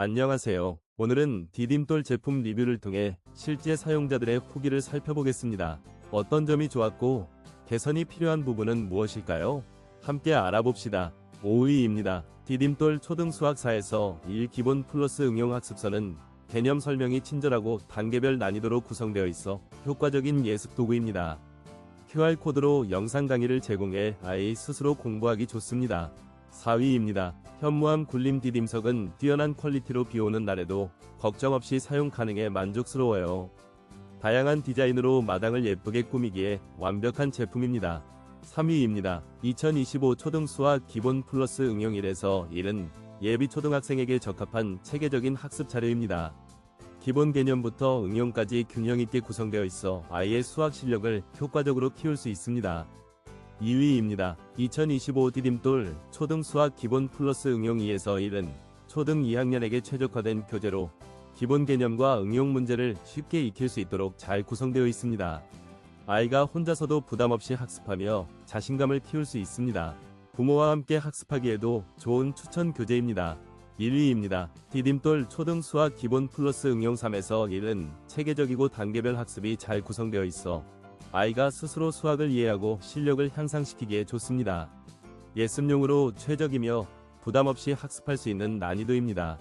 안녕하세요. 오늘은 디딤돌 제품 리뷰를 통해 실제 사용자들의 후기를 살펴보겠습니다. 어떤 점이 좋았고 개선이 필요한 부분은 무엇일까요? 함께 알아봅시다. 5위입니다. 디딤돌 초등수학사에서 1 기본 플러스 응용학습서는 개념 설명이 친절하고 단계별 난이도로 구성되어 있어 효과적인 예습 도구입니다. QR코드로 영상 강의를 제공해 아이 스스로 공부하기 좋습니다. 4위입니다. 현무암 굴림 디딤석은 뛰어난 퀄리티로 비오는 날에도 걱정 없이 사용 가능해 만족스러워요. 다양한 디자인으로 마당을 예쁘게 꾸미기에 완벽한 제품입니다. 3위입니다. 2025 초등수학 기본 플러스 응용 1에서 1은 예비 초등학생에게 적합한 체계적인 학습 자료입니다. 기본 개념부터 응용까지 균형 있게 구성되어 있어 아이의 수학 실력을 효과적으로 키울 수 있습니다. 2위입니다. 2025 디딤돌 초등 수학 기본 플러스 응용 2에서 1은 초등 2학년에게 최적화된 교재로 기본 개념과 응용 문제를 쉽게 익힐 수 있도록 잘 구성되어 있습니다. 아이가 혼자서도 부담 없이 학습하며 자신감을 키울 수 있습니다. 부모와 함께 학습하기에도 좋은 추천 교재입니다. 1위입니다. 디딤돌 초등 수학 기본 플러스 응용 3에서 1은 체계적이고 단계별 학습이 잘 구성되어 있어 아이가 스스로 수학을 이해하고 실력을 향상시키기에 좋습니다. 예습용으로 최적이며 부담 없이 학습할 수 있는 난이도입니다.